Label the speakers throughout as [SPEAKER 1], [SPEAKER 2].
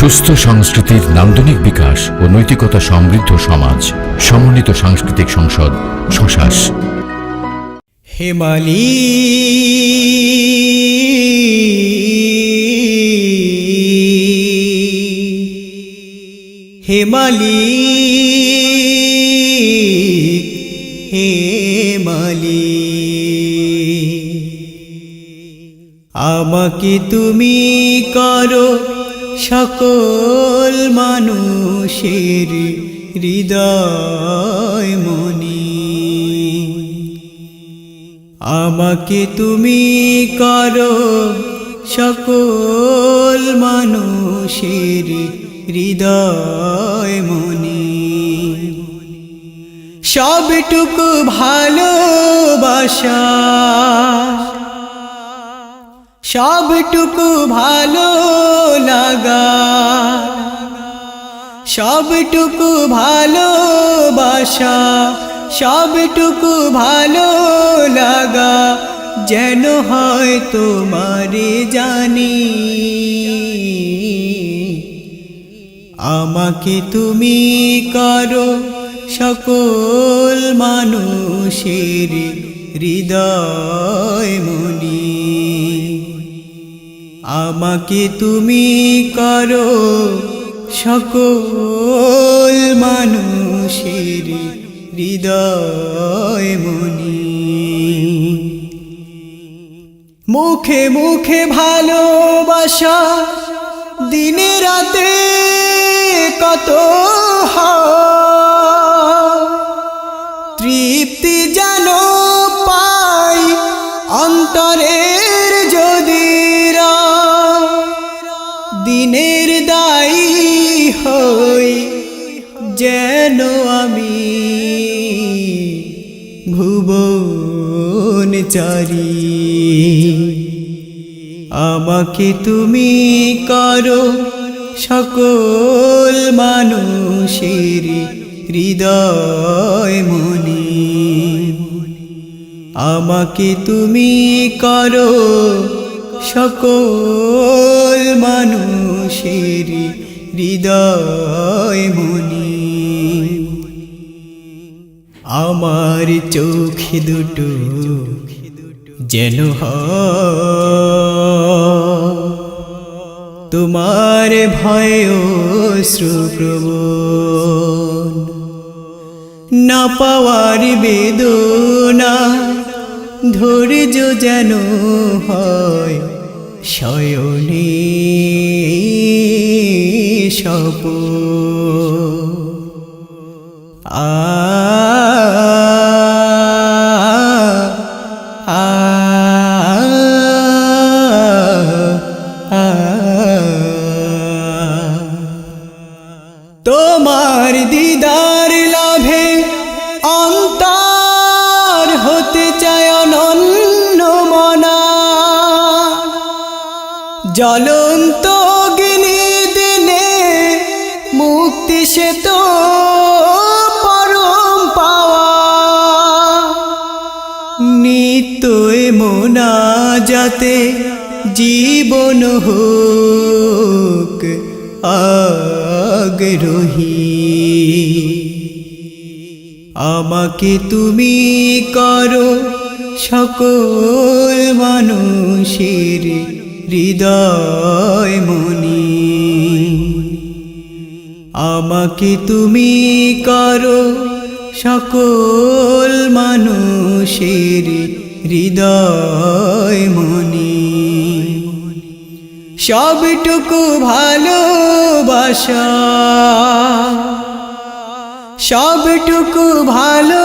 [SPEAKER 1] সুস্থ সংস্কৃতির নান্দনিক বিকাশ ও নৈতিকতা সমৃদ্ধ সমাজ, সমন্বিত সাংস্কৃতিক সংসদ শশাস
[SPEAKER 2] হেমালি। হেমালি। হেমালি। আমাকে তুমি করো সকল মানুষের হৃদয় মনি। আমাকে তুমি করো সকল মানুষের হৃদয় মনি। সবটুকু ভালোবাসা সবটুকু ভালো লাগা। সবটুকু ভালোবাসা, সবটুকু ভালো লাগা, যেন হয় তোমারে জানি। আমাকে তুমি করো সকল মানুষের হৃদয় মনি। আমাকে তুমি করো সকল মানুষের হৃদয় মনি। মুখে মুখে ভালোবাসা দিনে রাতে কত যেন আমি ভুবন চারি। আমাকে তুমি করো সকল মানুষের হৃদয় মনি। আমাকে তুমি করো সকল মানুষের হৃদয় মনি। আমার চোখ দুটো যেন তোমার ভয় শ্রুপ্রবণ না পাওয়ার বেদনা, ধৈর্য যেন হয় শয়নে সপ আ তোমার দিদার লাভে অন্তর হতে চায় অনন্য মনা। জ্বলন্ত অগ্নি দিনে মুক্তি সে তো পরম পাওয়া। নিত্য মোনা যাতে জীবন হোক আগ্রহী আমাকে তুমি করো সকল মানুষের হৃদয় মনি। আমাকে তুমি করো সকল মানুষের হৃদয় মনি। সবটুকু ভালোবাসা। সবটুকু ভালো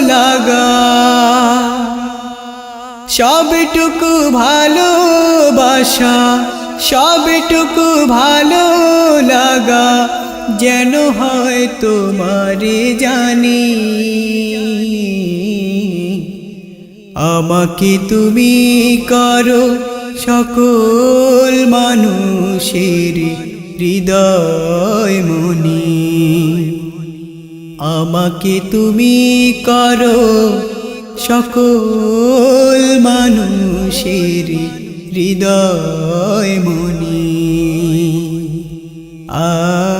[SPEAKER 2] লাগা। সবটুকু ভালোবাসা, সবটুকু ভালো লাগা যেন হয় তোমারে জানি। আমাকে তুমি করো সকল মানুষের হৃদয় মনি। আমাকে তুমি করো সকল মানুষের হৃদয় মনি। আ